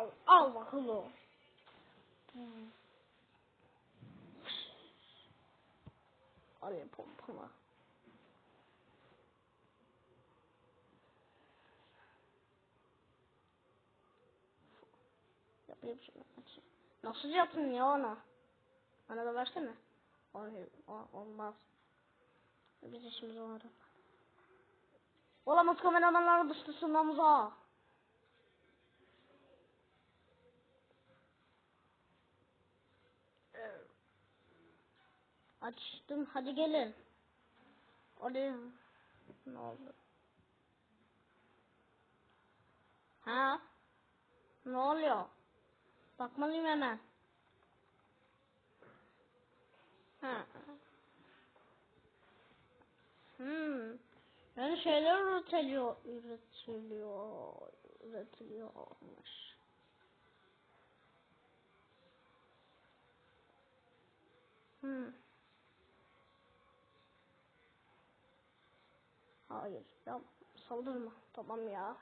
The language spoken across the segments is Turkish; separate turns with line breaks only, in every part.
Al, al bakalım. Al pompala. Yapayım şunu. Açayım. Nasıl yaptın ya onu? Bana da versene. Hayır, olmaz. Biz işimiz var. Olamaz kameramanlar dıştısın Hamza. Açtım hadi gelin. Oraya ne oldu? Ha? Ne oluyor? Bakmalıyım hemen. Ha. Hmm. Yani şeyler üretiliyor, üretiliyor, üretiliyormuş. Hmm. Hayır, ya saldırma. Tamam ya.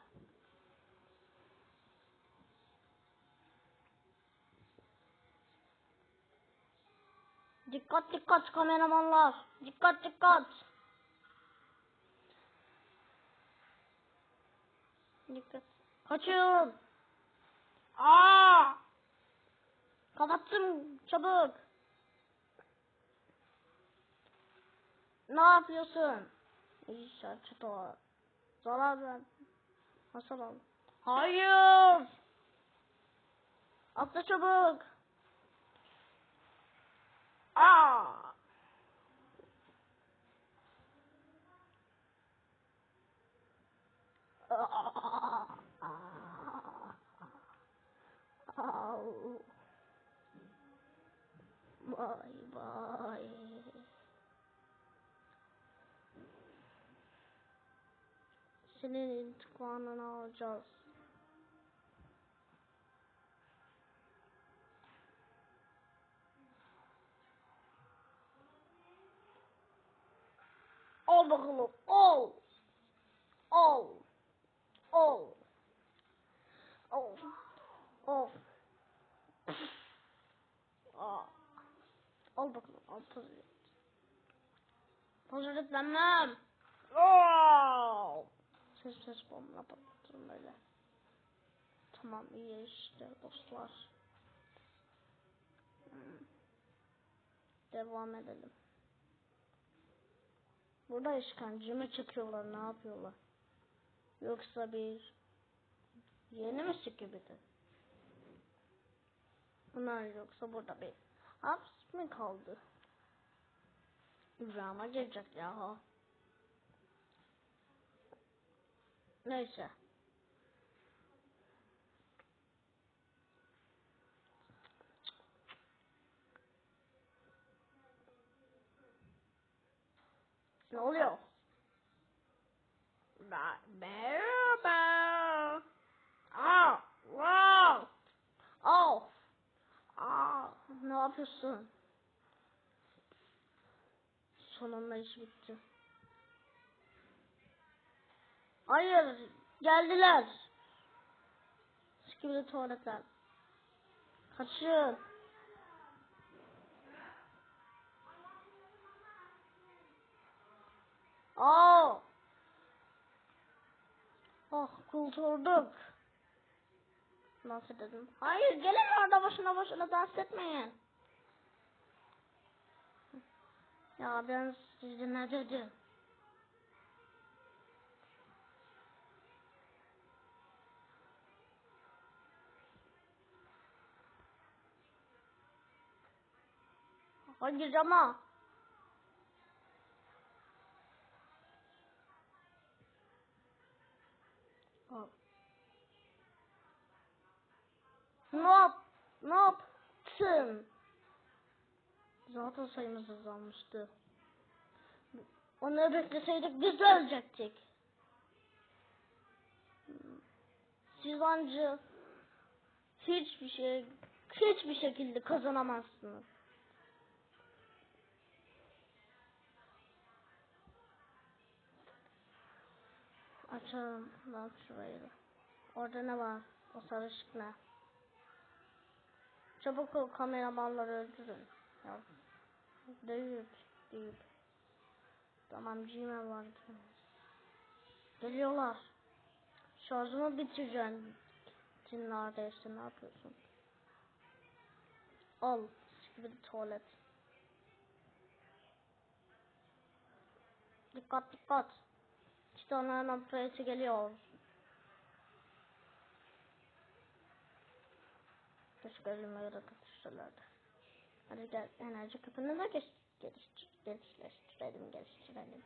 Dikkat dikkat kameramanlar. Dikkat dikkat. Dikkat. Kaçın. Aa! Kapattım çabuk. Ne yapıyorsun? İşte çıta. Zarar ver. Hasar al. Hayır. Atla çabuk. Aa! Au. Bye bye. Senin intikamını alacağız. Al bakalım. Al. Al. Al. Al. Al. Aa. Al bakalım. Al hazır et. Hazır et Aa. Ses bomba patlattım böyle. Tamam iyi işte dostlar. Hmm. Devam edelim. Burada işkence mi çekiyorlar ne yapıyorlar? Yoksa bir yeni mi gibi Bunlar yoksa burada bir hapis mi kaldı? İbrahim'a gelecek ya. Neyse. Ne oluyor? Ba- Merhaba. Aa, wow. Oh. Aa, ne yapıyorsun? Sonunda iş bitti. Hayır, geldiler. Sikimde tuvaletler. Kaçın. Aa. Oh, kurtulduk. Dans edelim. Hayır, gelin orada başına başına dans etmeyin. Ya ben size ne dedim? Hayır ama. Ne yap? Ne? Zaten sayımız azalmıştı. Onu bekleseydik biz de ölecektik. Siz anca hiçbir şey hiçbir şekilde kazanamazsınız. Açalım lan şurayı da. Orada ne var? O sarışık ne? Çabuk o kameramanları öldürün. Ya. Değil. Değil. Tamam Gmail var. Geliyorlar. Şarjımı bitireceğim. Sen neredeyse ne yapıyorsun? Al. Gibi tuvalet. Dikkat dikkat. Tane hemen presi geliyor. Elime göre tutuşturlardı. Hadi gel enerji kapını da geç, geliştir, geliştirelim, geliştirelim.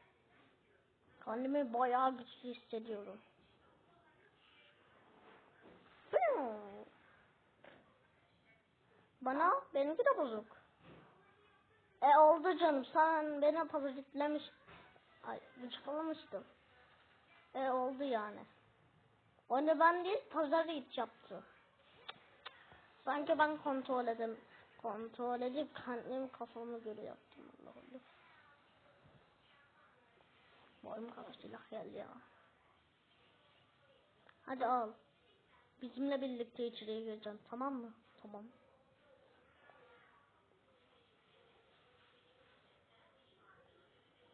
Kendimi bayağı güçlü hissediyorum. Hmm. Bana benimki de bozuk. E oldu canım sen beni pozitiflemiş ay gıcıklamıştın. E oldu yani. Onu ben değil pazar hiç yaptı. Sanki ben kontrol edem kontrol edip kendim kafamı göre yaptım Allah Allah. Boyum kadar silah geldi ya. Hadi al. Bizimle birlikte içeriye gireceksin tamam mı? Tamam.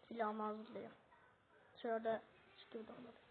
Silahımı hazırlayayım. Şurada って思。